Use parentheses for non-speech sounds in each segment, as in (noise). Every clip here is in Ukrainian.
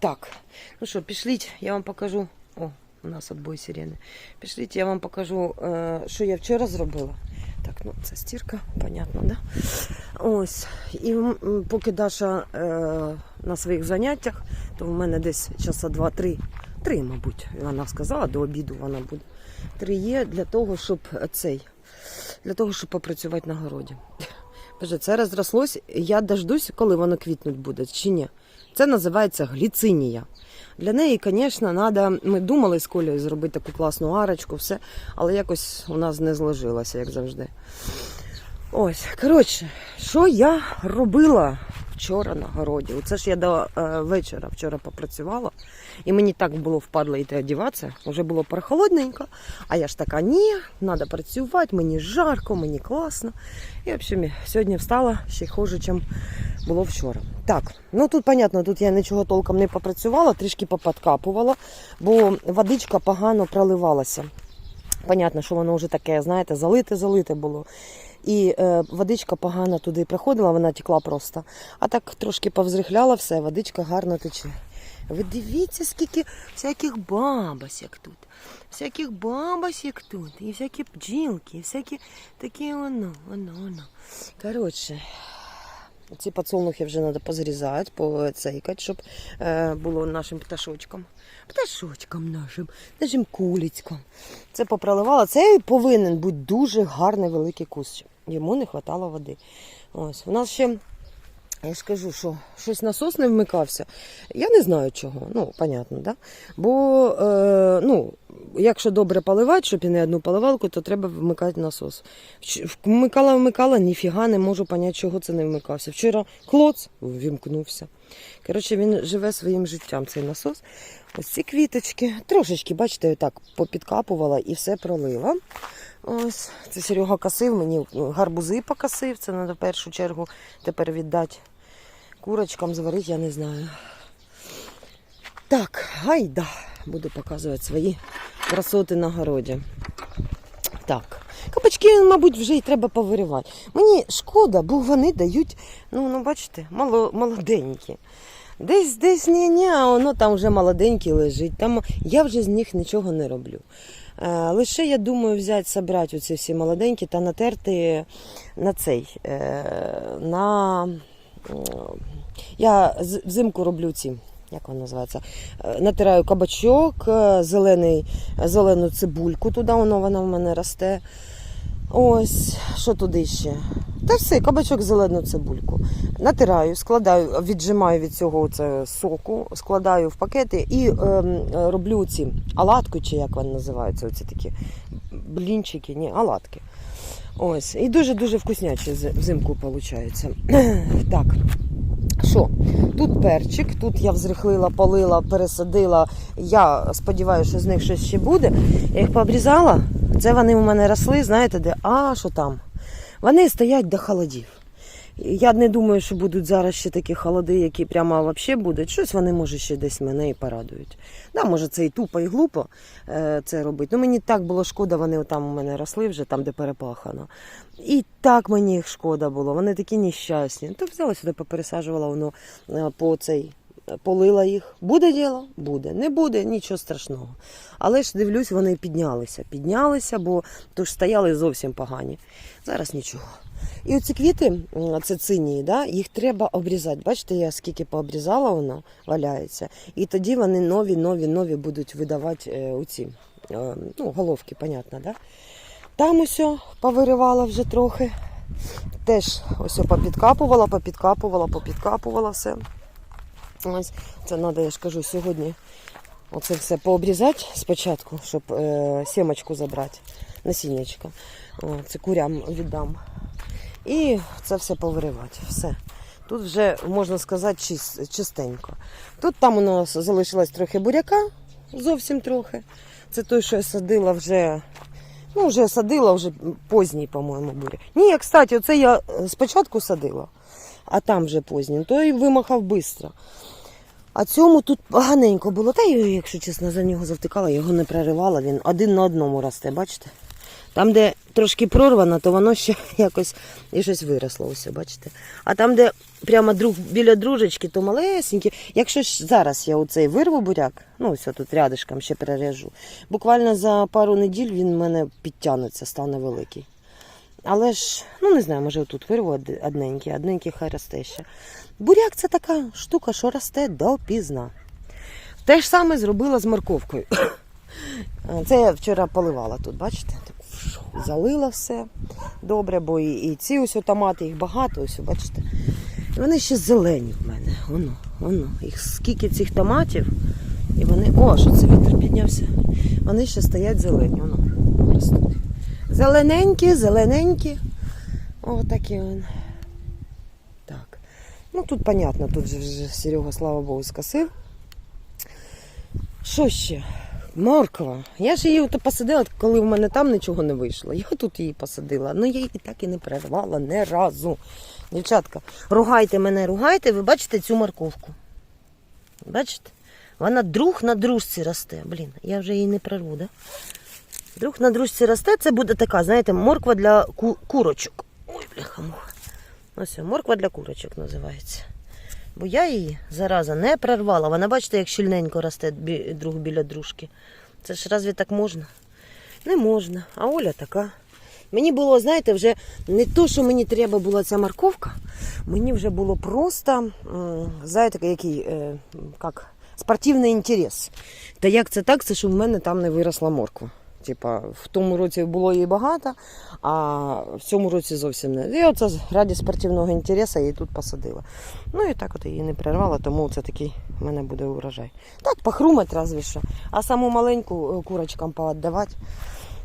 Так, ну що, пішліть, я вам покажу. О, у нас отбой сирени. Пішліть, я вам покажу, що я вчора зробила. Так, ну це стірка, понятно, да? Ось. І поки Даша е, на своїх заняттях, то в мене десь часа два-три, три, мабуть, вона сказала, до обіду вона буде. Три є для того, щоб цей, для того, щоб попрацювати на городі. Боже, це розрослось. Я дождусь, коли воно квітнуть буде, чи ні. Це називається гліцинія. Для неї, звісно, треба. Ми думали з Колею зробити таку класну арочку, все, але якось у нас не зложилося, як завжди. Ось, коротше, що я робила вчора на городі? Оце ж я до е, вечора вчора попрацювала, і мені так було впадло йти одягатися, вже було прохолодненько, а я ж така, ні, треба працювати, мені жарко, мені класно. І в общем, сьогодні встала ще хуже, ніж було вчора. Так, ну тут, понятно, тут я нічого толком не попрацювала, трішки поподкапувала, бо водичка погано проливалася. Понятно, що воно вже таке, знаєте, залите-залите було. І е, водичка погано туди приходила, вона текла просто. А так трошки повзрихляла все, водичка гарно тече. Ви дивіться, скільки всяких бабосек тут. Всяких бабосек тут. І всякі бджілки, і всякі такі воно, воно, воно. Коротше, ці подсолнухи вже треба позрізати, поцейкати, щоб е, було нашим пташочкам. Пташочкам нашим, нашим кулицькам. Це попроливала. Це повинен бути дуже гарний великий кущ. Йому не вистачало води. Ось. У нас ще, я ж кажу, що щось насос не вмикався. Я не знаю чого. Ну, понятно, да? Бо е, ну, якщо добре поливати, щоб і не одну поливалку, то треба вмикати насос. Вмикала, вмикала, ніфіга не можу поняти, чого це не вмикався. Вчора клоц ввімкнувся. Коротше, він живе своїм життям, цей насос. Ось ці квіточки. Трошечки, бачите, так попідкапувала і все пролила. Ось, це Серега косив, мені гарбузи покосив. Це треба в першу чергу тепер віддати курочкам, зварити, я не знаю. Так, гайда. Буду показувати свої красоти на городі. Так. Кабачки, мабуть, вже й треба повиривати. Мені шкода, бо вони дають, ну, ну бачите, мало, молоденькі. Десь десь ні, ні, а воно там вже молоденьке лежить. Там я вже з них нічого не роблю. Е, лише я думаю взяти, собрати оці всі молоденькі та натерти на цей. Е, на... Я взимку роблю ці. Як воно називається? Е, Натираю кабачок, е, зелений, зелену цибульку туди, воно вона в мене росте. Ось, що туди ще? Та все, кабачок зелену цибульку. Натираю, складаю, віджимаю від цього оце соку, складаю в пакети і ем, е, роблю ці оладки, чи як вони називаються, оці такі блінчики, ні, оладки. Ось. І дуже-дуже вкуснячі взимку виходить. (clears throat) так. Що? Тут перчик, тут я взрихлила, полила, пересадила. Я сподіваюся, що з них щось ще буде. Я їх пообрізала. Це вони у мене росли, знаєте, де? А, що там? Вони стоять до холодів. Я не думаю, що будуть зараз ще такі холоди, які прямо взагалі будуть. Щось вони, може, ще десь мене і порадують. Да, може, це і тупо, і глупо е, це робити. Ну, мені так було шкода, вони там у мене росли вже, там, де перепахано. І так мені їх шкода було. Вони такі нещасні. То взяла сюди, попересаджувала воно е, по цей. Полила їх. Буде діло? Буде. Не буде, нічого страшного. Але ж дивлюсь, вони піднялися. Піднялися, бо то ж стояли зовсім погані. Зараз нічого. І оці квіти, це да, їх треба обрізати. Бачите, я скільки пообрізала, воно валяється. І тоді вони нові, нові, нові будуть видавати е, оці е, ну, головки, понятно, да? Там ось повиривала вже трохи. Теж ось попідкапувала, попідкапувала, попідкапувала все. Ось це треба, я ж кажу, сьогодні оце все пообрізати спочатку, щоб е, сімочку забрати, насіннячко. Це курям віддам. І це все повиривати. Все. Тут вже, можна сказати, чис- чистенько. Тут там у нас залишилось трохи буряка, зовсім трохи. Це той, що я садила вже. Ну, вже садила, вже поздній, по-моєму, буряк. Ні, кстати, оце я е, спочатку садила, а там вже поздній. Той вимахав швидко. А цьому тут поганенько було. Та я, якщо чесно, за нього завтикала, його не проривала. Він один на одному росте, бачите? Там, де трошки прорвано, то воно ще (laughs) якось і щось виросло. Ось, бачите. А там, де прямо друг, біля дружечки, то малесенькі. Якщо ж зараз я оцей вирву буряк, ну ось тут рядишком ще перережу, буквально за пару неділь він в мене підтягнеться, стане великий. Але ж, ну не знаю, може тут вирву одненький, одненький хай росте ще. Буряк це така штука, що росте допізна. Те ж саме зробила з морковкою. (coughs) Це я вчора поливала тут, бачите? Залила все добре, бо і, і ці ось томати, їх багато, ось, бачите. І вони ще зелені в мене. Воно, воно. Їх скільки цих томатів. І вони. О, що це вітер піднявся. Вони ще стоять зелені, воно. Зелененькі, зелененькі. О, такі вони. Так. Ну тут понятно, тут же вже Серега, слава Богу, скосив. Що ще? Морква. Я ж її ото посадила, коли в мене там нічого не вийшло. Я тут її посадила. Ну я її так і не перервала ні разу. Дівчатка, ругайте мене, ругайте, ви бачите цю морковку. Бачите? Вона друг на дружці росте. Блін, я вже її не прорву, да? Друг на дружці росте, це буде така, знаєте, морква для ку- курочок. Ой, бляха муха. Ось морква для курочок називається. Бо я її зараза не прорвала. Вона, бачите, як щільненько росте друг біля дружки. Це ж разві так можна? Не можна. А Оля така. Мені було, знаєте, вже не то, що мені треба була ця морковка, мені вже було просто, знаєте, який е, як, спортивний інтерес. Та як це так, це що в мене там не виросла морква. Типа, в тому році було її багато, а в цьому році зовсім не. І оце раді спортивного інтересу її тут посадила. Ну і так от її не прервала, тому це такий в мене буде урожай. Так, похрумать разве що. А саму маленьку е, курочкам поотдавати.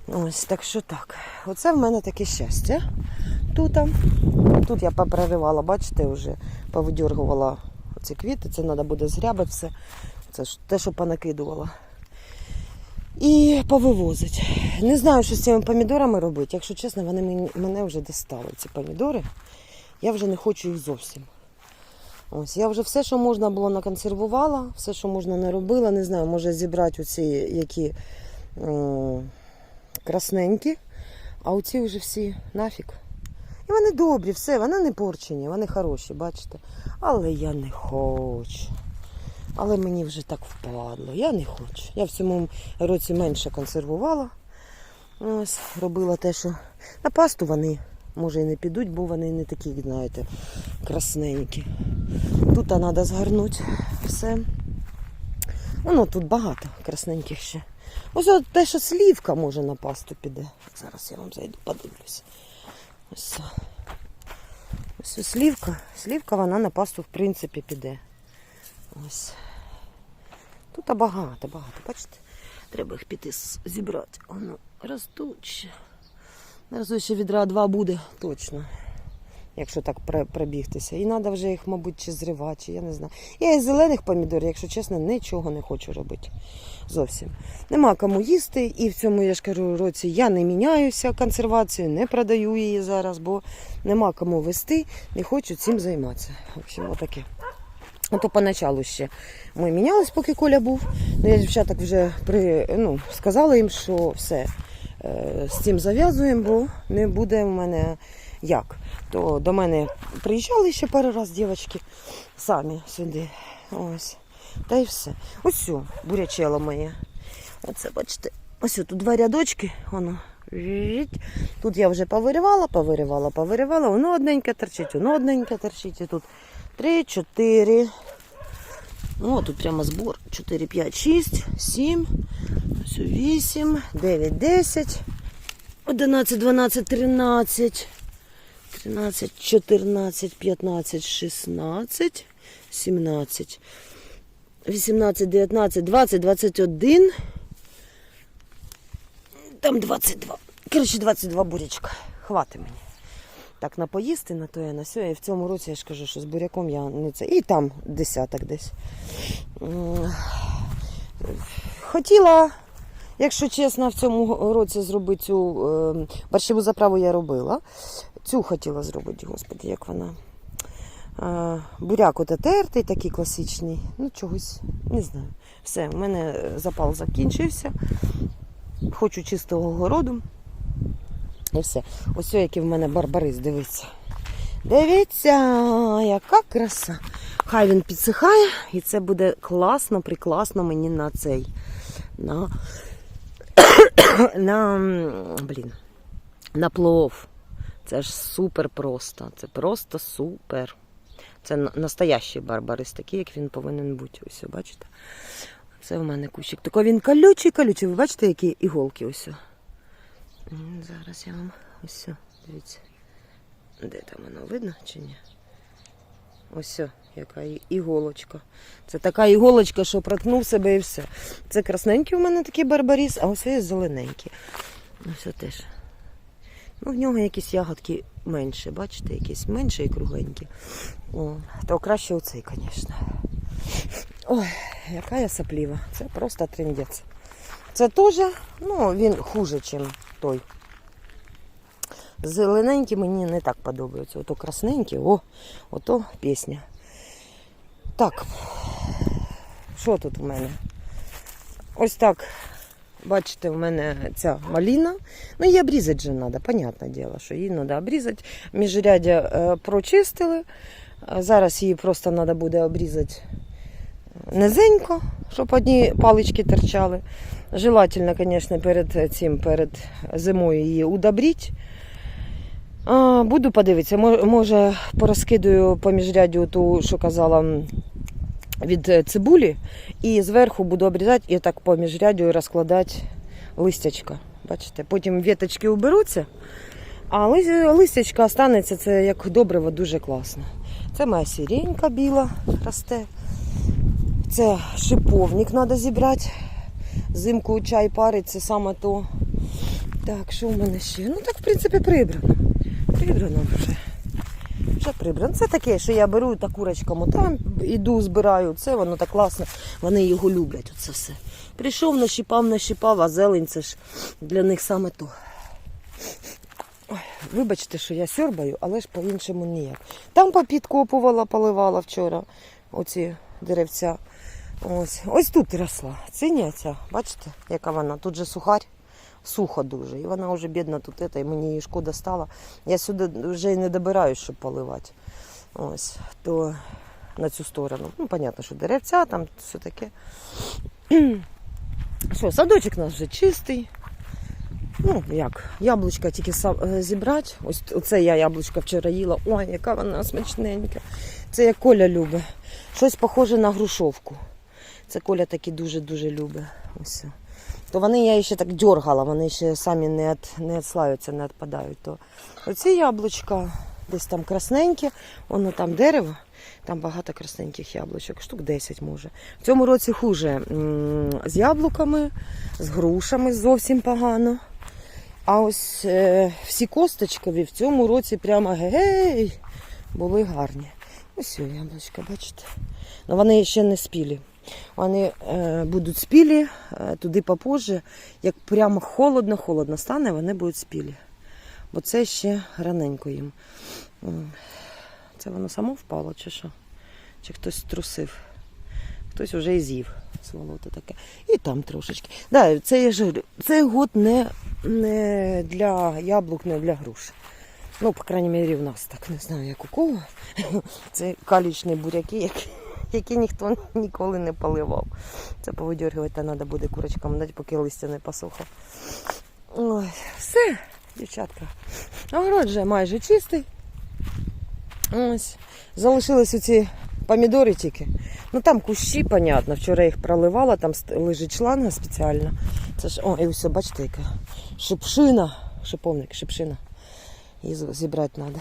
Ось так що так. Оце в мене таке щастя. Тут, тут я попроривала, бачите, вже повидергувала ці квіти. Це треба буде згрябати все. Це ж те, що понакидувала. І повивозить. Не знаю, що з цими помідорами робити. Якщо чесно, вони мене вже достали, ці помідори. Я вже не хочу їх зовсім. Ось, я вже все, що можна було, наконсервувала, все, що можна наробила. Не знаю, може зібрати оці, які о, красненькі, а оці вже всі нафіг. І вони добрі, все, вони не порчені, вони хороші, бачите. Але я не хочу. Але мені вже так впадло. Я не хочу. Я в цьому році менше консервувала. Ось, робила те, що на пасту вони може і не підуть, бо вони не такі, знаєте, красненькі. Тут треба згорнути все. Воно тут багато красненьких ще. Ось те, що слівка може на пасту піде. Зараз я вам зайду, подивлюсь. Ось ось слівка. Слівка вона на пасту в принципі піде. Ось. Тут багато, багато. Бачите? Треба їх піти зібрати. Воно ростуть ще. Разу ще відра два буде точно. Якщо так пробігтися. І треба вже їх, мабуть, чи зривати, чи я не знаю. Я із зелених помідорів, якщо чесно, нічого не хочу робити. Зовсім. Нема кому їсти. І в цьому, я ж кажу, році я не міняюся консервацією, не продаю її зараз, бо нема кому вести, не хочу цим займатися. В общем, отаке. Ото поначалу ще ми мінялись, поки Коля був. Ну, я дівчаток вже при, ну, сказала їм, що все е, з цим зав'язуємо, бо не буде в мене як. То до мене приїжджали ще пару раз дівчатки самі сюди. Ось. Та й все. Ось все, бурячело моє. Оце, бачите, ось тут два рядочки, воно. Тут я вже повиривала, повиривала, повиривала. Воно одненьке торчить, воно одненьке торчить. І тут Три, чотири. Ну, тут прямо збор. 4, 5, 6, 7, 8, 9, 10, 11, 12, 13, 13, 14, 15, 16, 17, 18, 19, 20, 21. Там 22. Коротше, 22 бурячка. Хватить мені так на поїсти, на то на сьо. І в цьому році я ж кажу, що з буряком я не це. І там десяток десь. Хотіла, якщо чесно, в цьому році зробити цю е, борщову заправу я робила. Цю хотіла зробити, господи, як вона. Е, буряк от тертий, такий класичний. Ну, чогось, не знаю. Все, у мене запал закінчився. Хочу чистого городу. І все. Ось який в мене барбарис, дивіться. Дивіться, яка краса. Хай він підсихає, і це буде класно, прикласно мені на цей. На, (coughs) на, блін, на плов. Це ж супер просто. Це просто супер. Це настоящий барбарис, такий, як він повинен бути. Ось, бачите? Це в мене кущик. Такий він колючий, колючий. Ви бачите, які іголки ось? Зараз я вам ось. Дивіться. Де там воно видно чи ні? Ось, яка іголочка. Це така іголочка, що проткнув себе і все. Це красненький у мене такий барбаріс, а ось є зелененький. Ось теж. Ну, в нього якісь ягодки менше, бачите, якісь менші і кругленькі. О, то краще оцей, звісно. Ой, яка я сапліва. Це просто трендець. Це теж, ну, він хуже, ніж той. Зелененькі мені не так подобаються. Ото красненькі, о, ото пісня. Так, що тут у мене? Ось так. Бачите, у мене ця маліна. Ну, її обрізати же треба, понятне діло, що її треба обрізати. Міжрядя е, прочистили. Зараз її просто треба буде обрізати низенько, щоб одні палички торчали. Желательно, звісно, перед цим, перед зимою її удобрити. А, буду подивитися, Мо- може порозкидаю по міжрядю ту, що казала від е, цибулі, і зверху буду обрізати і так по міжрядю розкладати листячка. Бачите, потім віточки уберуться, а листячка останеться, це як добриво дуже класно. Це моя сіренька біла росте. Це шиповник треба зібрати. Зимку чай парить, це саме то. Так, що в мене ще? Ну так, в принципі, прибрано. Прибрано вже. Вже прибрано. Це таке, що я беру та курочкам там, іду, збираю. Це воно так класно. Вони його люблять. Оце все. Прийшов, нащипав, нащипав, а зелень це ж для них саме то. Ой, вибачте, що я сьорбаю, але ж по-іншому ніяк. Там попідкопувала, поливала вчора оці деревця. Ось, ось тут росла. Циня ця, бачите, яка вона? Тут же сухарь, сухо дуже. І вона вже бідна тут, ета, і мені її шкода стала. Я сюди вже й не добираюсь, щоб поливати. Ось, то на цю сторону. Ну, понятно, що деревця, там все таке. (clears throat) Що, садочок у нас вже чистий. Ну, як, яблучка тільки е, зібрати. Ось оце я яблучка вчора їла. Ой, яка вона смачненька. Це як Коля любить. Щось похоже на грушовку. Це Коля таки дуже-дуже любить. Ось. То вони я ще так дергала, вони ще самі не, от, не відслаються, не відпадають. То оці яблучка десь там красненькі, воно там дерево, там багато красненьких яблучок, штук 10 може. В цьому році хуже з яблуками, з грушами зовсім погано. А ось е, всі косточкові в цьому році прямо гей були гарні. Ось яблучка, бачите. Ну, вони ще не спілі. Вони е, будуть спілі е, туди попозже. Як прямо холодно-холодно стане, вони будуть спілі. Бо це ще раненько їм. Це воно само впало чи що? Чи хтось струсив? Хтось вже і з'їв сволото таке. І там трошечки. Да, це я ж цей год не, не для яблук, не для груш. Ну, по крайній мірі, в нас так не знаю, як у кого. (laughs) Це калічні буряки, які, які ніхто (laughs) ніколи не поливав. Це повидергувати треба буде курочкам дати, поки листя не посохло. Ой, все, дівчатка. Огород вже майже чистий. Ось. Залишились оці помідори тільки. Ну там кущі, понятно. Вчора їх проливала, там лежить шланга спеціальна. Це ж, о, і все, бачите, яка шипшина, шиповник, шипшина. Її зібрати треба.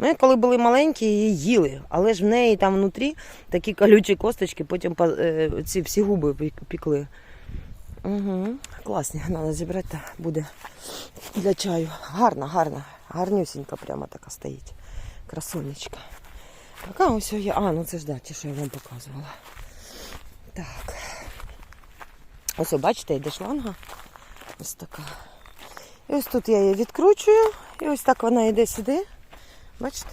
Ми коли були маленькі, її їли, але ж в неї там внутрі такі колючі косточки, потім е, ці всі губи пікли. Угу. Класні, треба зібрати, буде для чаю. Гарна, гарна, гарнюсінька прямо така стоїть. Красунечка. Така ось є. А, ну це ж да, що я вам показувала. Так. Ось, бачите, йде шланга. Ось така. І ось тут я її відкручую. І ось так вона йде сюди. Бачите?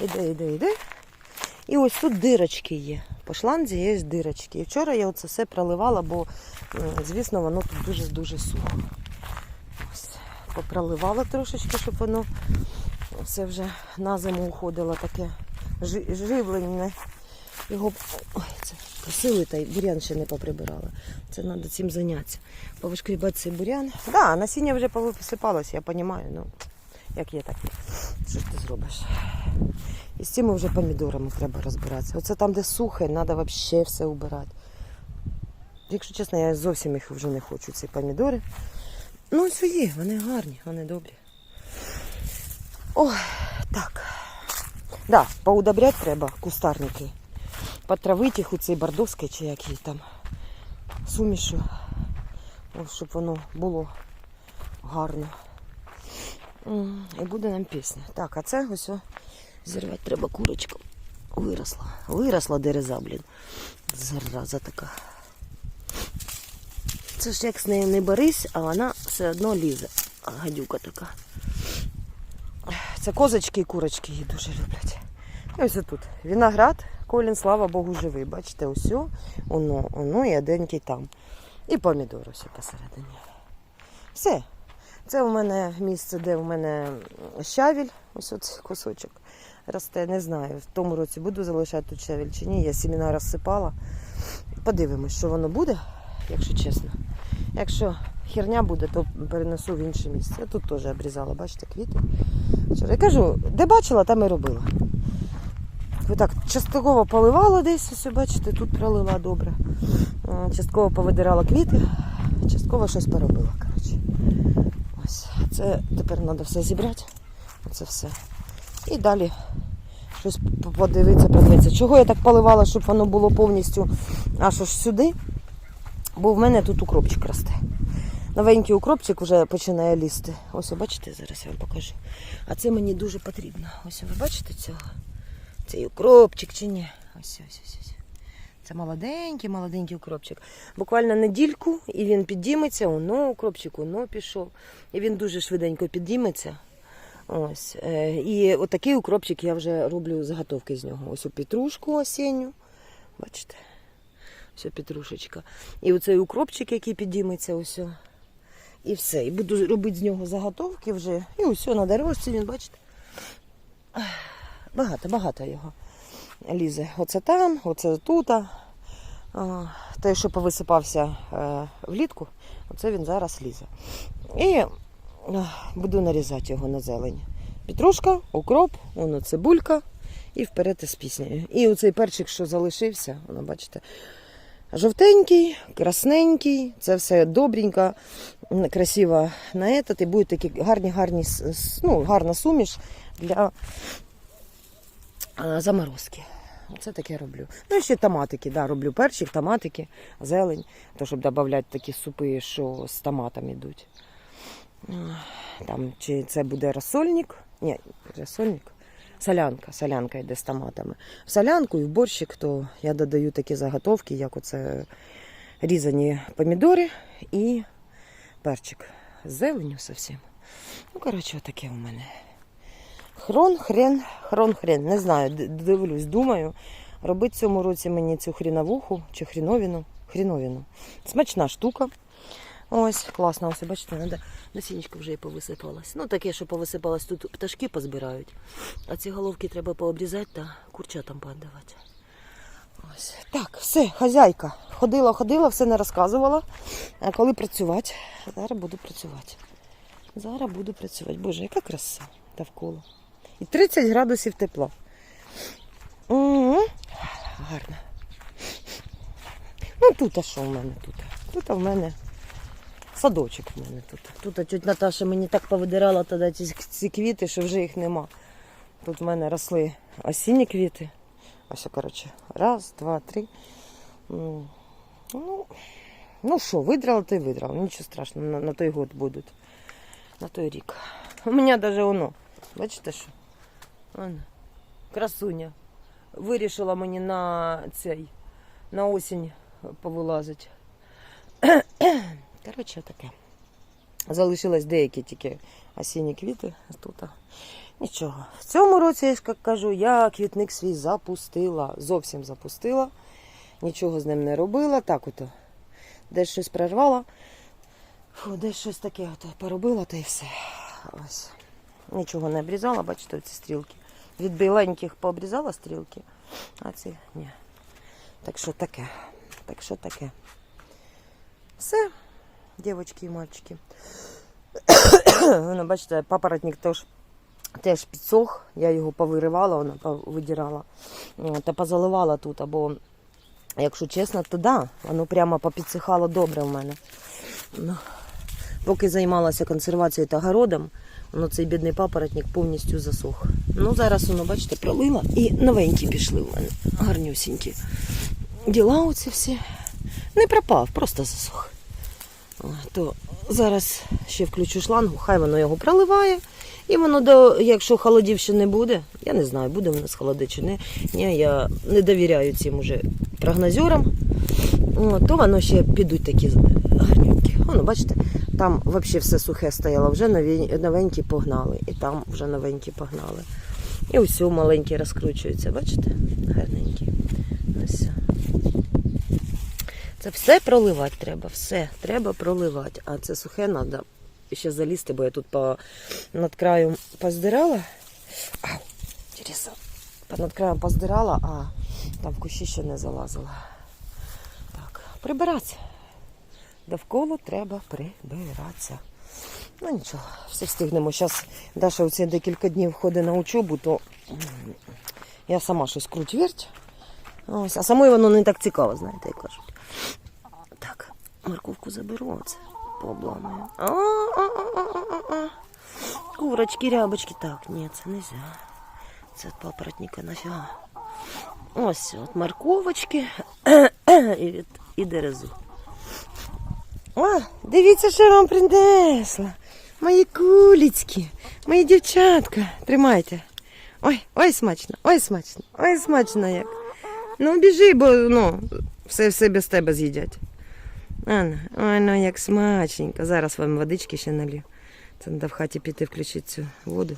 Іде, іде, іде. І ось тут дирочки є. По шланзі є дирочки. І вчора я оце все проливала, бо, звісно, воно тут дуже-дуже сухо. Попроливала трошечки, щоб воно все вже на зиму уходило таке жи- живлене. Його ой, це косили та й бурян ще не поприбирала. Це треба цим зайнятися. Повишкрібати цей бурян. Так, да, насіння вже повисипалося, я розумію. Ну, як є, так. Що ж ти зробиш? І з цими вже помідорами треба розбиратися. Оце там, де сухе, треба взагалі все убирати. Якщо чесно, я зовсім їх вже не хочу, ці помідори. Ну, ось є, вони гарні, вони добрі. Ой, так. Да, поудобряти треба кустарники. Потравити їх у цей бордовський чи як там сумішу. Ось, щоб воно було гарно. І буде нам пісня. Так, а це ось зірвати треба курочку. Виросла. Виросла дереза, блін. Зараза така. Це ж як з нею не борись, а вона все одно лізе. Гадюка така. Це козочки і курочки її дуже люблять. І ось тут виноград, колін, слава Богу, живий. Бачите, ось воно, воно і оденький там. І помідор ось посередині. Все. Це у мене місце, де у мене щавіль, ось оцей кусочок росте. Не знаю, в тому році буду залишати тут щавіль чи ні. Я сіміна розсипала. Подивимось, що воно буде, якщо чесно. Якщо херня буде, то перенесу в інше місце. Я тут теж обрізала, бачите, квіти. Я кажу, де бачила, там і робила. Так, частково поливала десь, ось бачите, тут пролила добре. Е, Частково повидирала квіти, частково щось поробила. Ось. Це тепер треба все зібрати. Оце все. І далі щось подивитися, подивитися. Чого я так поливала, щоб воно було повністю аж аж сюди? Бо в мене тут укропчик росте. Новенький укропчик вже починає лізти. Ось, бачите, зараз я вам покажу. А це мені дуже потрібно. Ось ви бачите цього? Цей укропчик чи ні? Ось ось ось. ось. Це молоденький, молоденький укропчик. Буквально недільку і він підійметься, воно укропчик, воно пішов. І він дуже швиденько підійметься. Ось. Е, І отакий укропчик я вже роблю заготовки з нього. Ось у петрушку осінню. Бачите? Ось петрушечка. І оцей укропчик, який підійметься, ось. І все. І буду робити з нього заготовки вже. І ось на дорожці він, бачите. Багато, багато його лізе. Оце там, оце тут. Той, що повисипався е, влітку, оце він зараз лізе. І е, буду нарізати його на зелень. Петрушка, укроп, воно цибулька і вперед із піснею. І оцей перчик, що залишився, воно бачите, жовтенький, красненький, це все добренько, м, красиво на этот, і будуть такі гарні, гарні, ну, гарна суміш для заморозки. Оце таке роблю. Ну і ще томатики, да, роблю перчик, томатики, зелень, то щоб додати такі супи, що з томатом йдуть. Там, чи це буде розсольник? Ні, розсольник. Солянка, солянка йде з томатами. В солянку і в борщик, то я додаю такі заготовки, як оце різані помідори і перчик. З зеленю зовсім. Ну, коротше, отаке у мене. Хрон, хрен, хрон, хрен. Не знаю, дивлюсь, думаю. Робити цьому році мені цю хріновуху чи хріновіну. Хріновіну. Смачна штука. Ось, класно, ось бачите, надо насінечко вже і повисипалось. Ну, таке, що повисипалось, тут пташки позбирають. А ці головки треба пообрізати та курчатам поодавати. Ось. Так, все, хазяйка. Ходила, ходила, все не розказувала. А коли працювати? Зараз буду працювати. Зараз буду працювати. Боже, яка краса довкола. І 30 градусів тепла. Угу. Гарно. Ну тут а що в мене тут? Тут в мене садочок в мене тут. Тут а Наташа мені так повидирала тоді ці, ці квіти, що вже їх нема. Тут в мене росли осінні квіти. Ось, коротше, раз, два, три. Ну, ну що, видрала, то й видрала. Нічого страшного, на, на той год будуть. На той рік. У мене навіть воно. Бачите що? Воно. Красуня. Вирішила мені на цей, на осінь повилазити. Коротше, таке. Залишилось деякі тільки осінні квіти тут. Нічого. В цьому році, я ж як кажу, я квітник свій запустила. Зовсім запустила. Нічого з ним не робила. Так ото. Десь щось прорвала. Фу, десь щось таке от поробила, та й все. Ось. Нічого не обрізала, бачите, ці стрілки. Від біленьких пообрізала стрілки, а ці ні. Так що таке. Так що таке. Все, дівчатки і мальчики. Воно, (coughs) бачите, папоротник теж, теж підсох. Я його повиривала, вона видирала. Та позаливала тут, або, якщо чесно, то да, воно прямо попідсихало добре в мене. Ну, поки займалася консервацією та городом, воно цей бідний папоротник повністю засох. Ну, зараз воно, бачите, пролила і новенькі пішли в мене. Гарнюсінькі. Діла оці всі. Не пропав, просто засох. То зараз ще включу шлангу, хай воно його проливає. І воно, до, якщо холодів ще не буде, я не знаю, буде в нас холоди чи не. Ні, я не довіряю цим уже прогнозерам. То воно ще підуть такі гарненькі. Воно, бачите, там взагалі все сухе стояло, вже новенькі погнали. І там вже новенькі погнали. І усе маленькі розкручуються, бачите? Гарненькі. Ось. Це все проливати треба, все треба проливати. А це сухе треба ще залізти, бо я тут по, над краєм поздирала. Ау, Терesa. Над краєм поздирала, а там в кущі ще не залазила. Так, прибиратися. Довкола треба прибиратися. Ну нічого, все встигнемо. Зараз Даша оці декілька днів ходить на учобу, то я сама щось круть верть. Ось, а самої воно не так цікаво, знаєте, як кажуть. Так, морковку заберу оце, пообламаю. Курочки, рябочки. Так, ні, це не можна. Це від папоротника нафіга. Ось от морковочки (coughs) і, від, і дерезу. О, дивіться, що я вам принесла. Мої кулічки, мої дівчатка. Тримайте. Ой, ой, смачно, ой, смачно, ой, смачно як. Ну, біжи, бо ну, все, все без тебе з'їдять. Анна, ой, ну як смачненько. Зараз вам водички ще налью. Це треба в хаті піти включити цю воду.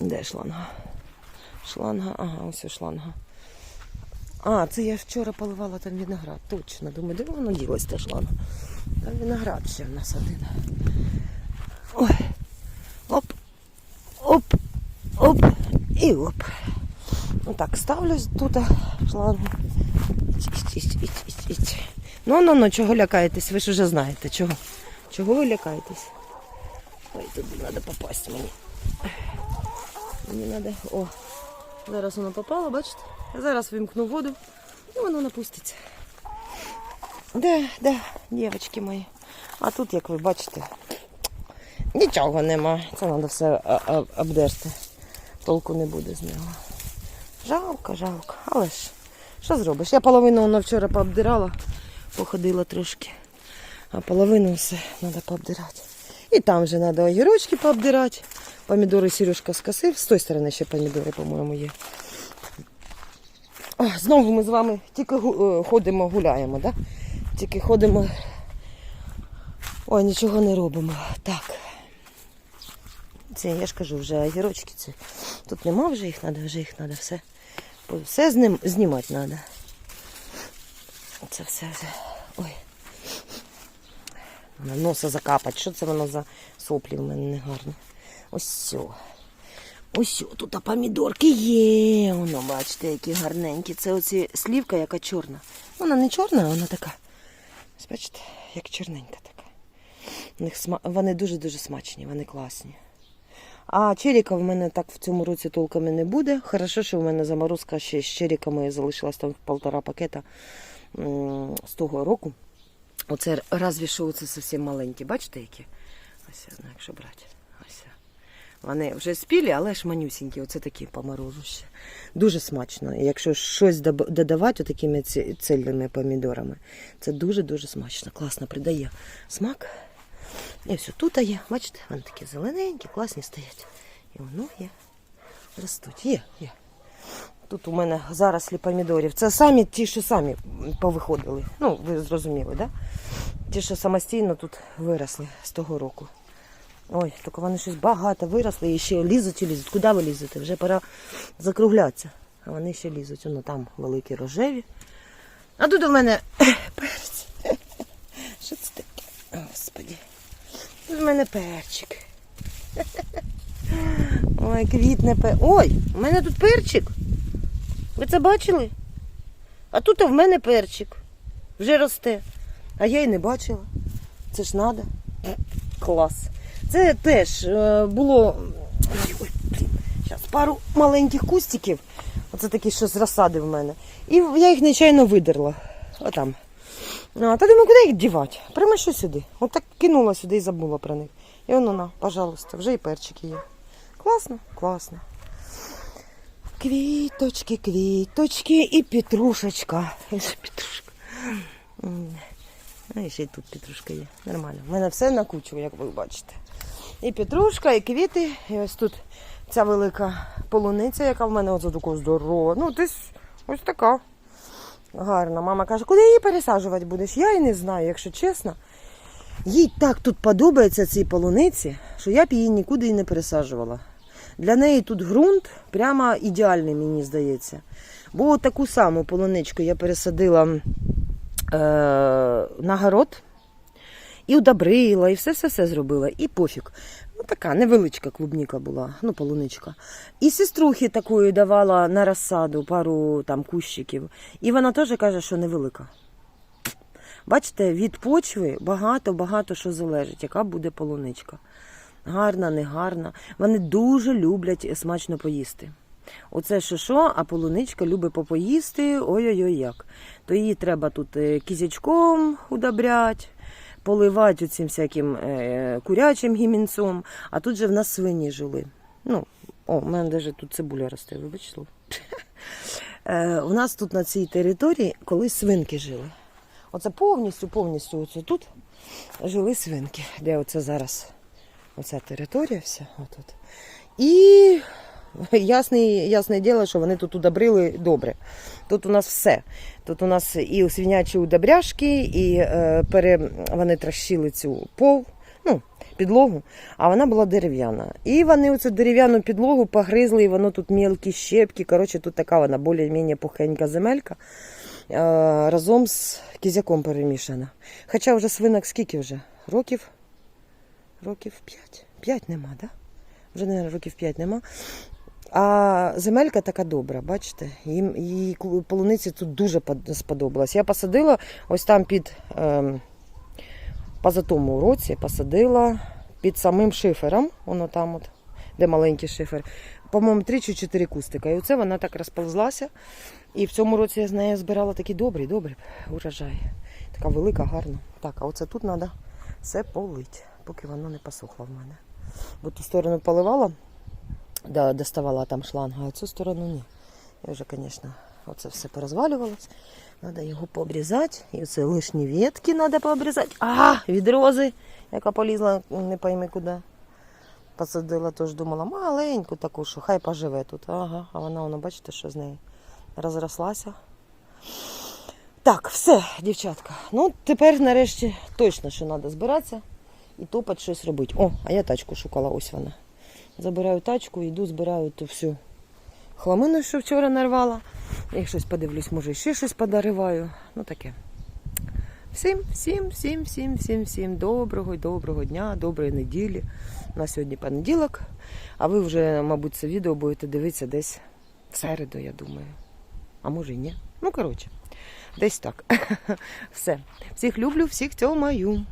Де шланга? Шланга, ага, ось шланга. А, це я вчора поливала там виноград. Точно. Думаю, де воно ділось та шланга? Там виноград ще в нас один. Ой. Оп. Оп. Оп. І оп. Отак, ставлю тут шлангу. Ну, ну, ну, чого лякаєтесь? Ви ж вже знаєте, чого. Чого ви лякаєтесь? Ой, туди треба попасти мені. Мені треба. О, зараз воно попало, бачите? Зараз вимкну воду і воно напуститься. Де, де, дівчатки мої. А тут, як ви бачите, нічого нема. Це треба все обдерти. Толку не буде з нього. Жалко, жалко. Але ж, що зробиш? Я половину воно вчора пообдирала, походила трошки. А половину все треба пообдирати. І там вже треба огірочки пообдирати. Помідори Сережка скосив. З тої сторони ще помідори, по-моєму, є. Знову ми з вами тільки е, ходимо, гуляємо, да? Тільки ходимо. Ой, нічого не робимо. Так. Це я ж кажу, вже огірочки. Це. Тут нема вже їх треба, вже їх треба все. Все знімати треба. Це все вже. Ой. Носа закапати. Що це воно за соплі в мене негарні? Ось. Ось тут помідорки є. Воно, бачите, які гарненькі. Це оці слівка, яка чорна. Вона не чорна, вона така. Ось бачите, як чорненька така. Вони дуже-дуже смачні, вони класні. А черіка в мене так в цьому році толками не буде. Хорошо, що в мене заморозка ще з черіками залишилась там полтора пакета з того року. Оце разві що це зовсім маленькі, бачите які? Ось знаю, якщо брати. Вони вже спілі, але ж манюсінькі, оце такі ще. Дуже смачно. І якщо щось додавати такими цільними помідорами, це дуже-дуже смачно. Класно придає смак. І все тут є. Бачите, вони такі зелененькі, класні стоять. І воно є. Ростуть. Є, є. Тут у мене зарослі помідорів. Це самі ті, що самі повиходили. Ну, ви зрозуміли? Да? Ті, що самостійно тут виросли з того року. Ой, тільки вони щось багато виросли і ще лізуть і лізуть. Куди ви лізете? Вже пора закруглятися. А вони ще лізуть. Воно там великі рожеві. А тут у мене (coughs) перець. (coughs) Що це таке? Господі. У мене перчик. (laughs) Ой, квітне пер... Ой, у мене тут перчик. Ви це бачили? А тут в мене перчик. Вже росте. А я й не бачила. Це ж надо. Клас. Це теж е, було. Ой, блін. Зараз пару маленьких кустиків. Оце такі, що з розсади в мене. І я їх нечайно видерла. Отам. А, та думаю, куди їх дівати? Прямо що сюди. От так кинула сюди і забула про них. І воно на, пожалуйста, вже і перчики є. Класно, класно. Квіточки, квіточки і петрушечка. І ще Петрушка. Ну, і ще й тут петрушка є. Нормально. У мене все на кучу, як ви бачите. І петрушка, і квіти. І ось тут ця велика полуниця, яка в мене оце така здорова. Ну, десь ось така. Гарна. Мама каже, куди її пересаджувати будеш? Я і не знаю, якщо чесно. Їй так тут подобається цій полуниці, що я б її нікуди і не пересаджувала. Для неї тут ґрунт прямо ідеальний, мені здається. Бо таку саму полуничку я пересадила е, на город і удобрила, і все-все-все зробила. І пофіг. Ну, така невеличка клубніка була, ну, полуничка. І сеструхи такої давала на розсаду пару там кущиків. І вона теж каже, що невелика. Бачите, від почви багато-багато що залежить, яка буде полуничка. Гарна, не гарна. Вони дуже люблять смачно поїсти. Оце що а полуничка любить попоїсти, ой-ой-ой як. То її треба тут е, кізячком удобрять, поливати оцим всяким е, курячим гімінцом. А тут же в нас свині жили. Ну, о, у мене навіть тут цибуля росте, вибачте. (laughs) Е, у нас тут на цій території колись свинки жили. Оце повністю, повністю оце тут жили свинки, де оце зараз оця територія вся. Отут. І ясне, ясне діло, що вони тут удобрили добре. Тут у нас все. Тут у нас і свинячі удобряшки, і е, пере, вони трощили цю пол, ну, підлогу, а вона була дерев'яна. І вони оцю дерев'яну підлогу погризли, і воно тут мілкі щепки. Коротше, тут така вона більш-менш пухенька земелька. е, Разом з кізяком перемішана. Хоча вже свинок скільки вже? Років? Років 5. 5 нема, так? Да? Вже, мабуть, років 5 нема. А земелька така добра, бачите? Їм ку- полуниці тут дуже под- сподобалось. Я посадила ось там під ем, позатому році посадила під самим шифером, воно там, от, де маленький шифер. По-моєму, 3 чи 4 кустика. І оце вона так розповзлася. І в цьому році я з нею збирала такі добрі, добрі урожай. Така велика, гарна. Так, а оце тут треба все полить, поки воно не посохло в мене. Бо ту сторону поливала, да, доставала там шланга, а цю сторону ні. І вже, звісно, оце все порозвалювалось. Треба його пообрізати. І оце лишні ветки треба пообрізати. А, від рози, яка полізла, не пойми куди. Посадила, тож думала, маленьку таку, що хай поживе тут. Ага, а вона, воно, бачите, що з нею розрослася. Так, все, дівчатка. Ну, тепер нарешті точно, що треба збиратися і топати щось робити. О, а я тачку шукала, ось вона. Забираю тачку, йду, збираю ту всю хламину, що вчора нарвала. Як щось подивлюсь, може ще щось подариваю. Ну таке. Всім, всім, всім, всім, всім, всім доброго, доброго дня, доброї неділі. У нас сьогодні понеділок, а ви вже, мабуть, це відео будете дивитися десь в середу, я думаю. А може і ні. Ну, коротше, десь так. (laughs) Все. Всіх люблю, всіх цьомаю.